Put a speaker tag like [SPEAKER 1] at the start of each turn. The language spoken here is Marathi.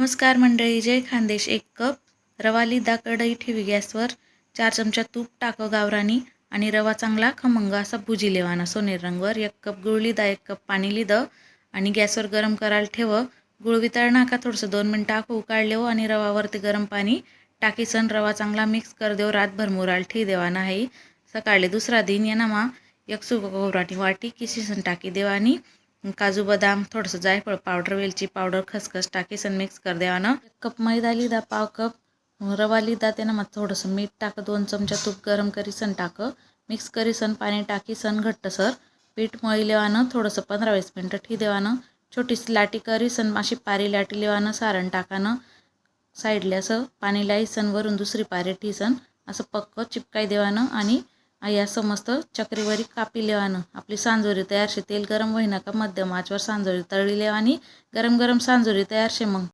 [SPEAKER 1] नमस्कार मंडळी जय खानदेश. एक कप रवा लिदा कढई ठेवी गॅसवर चार चमचा तूप टाक गावरानी आणि रवा चांगला खमंग असा भुजी लेवाना. सोनेरी रंगवर एक कप गुळ लिदा एक कप पाणी लिदं आणि गॅसवर गरम करायला ठेव. गुळ वितळ नाका थोडंसं दोन मिनटं आखू उकाळलेव हो आणि रवावरती गरम पाणी टाकीसन. रवा चांगला मिक्स कर देव रातभर मुराल ठे देवाना आहे. सकाळी दुसरा दिन येणामा एक सुक गोबराटी वाटी किसीसन टाकी देवानी काजू बदाम थोडंसं जायफळ पावडर वेलची पावडर खसखस टाकीसन मिक्स कर देवानं. एक कप मैदा लिदा पाव कप रवा लिदा त्यानं मग थोडंसं मीठ टाक दोन चमचा तूप गरम करीसन टाक. मिक्स करीसन पाणी टाकीसन घट्टसर. पीठ मळी लेवानं थोडंसं पंधरा वीस मिनटं ठी देवानं. छोटीशी लाटी करीसन अशी पारी लाटी लेवानं सारण टाकानं. साईडला असं पाणी लाईसन वरून दुसरी पारी ठीसन असं पक्क चिपकाई देवानं आणि या समस्त चक्रीवरी कापी लेवानं आपली सांजोरी तयार शे. तेल गरम होईना का मध्यम आचवर सांजोरी तळी लेवानी गरम गरम सांजोरी तयार शे मग.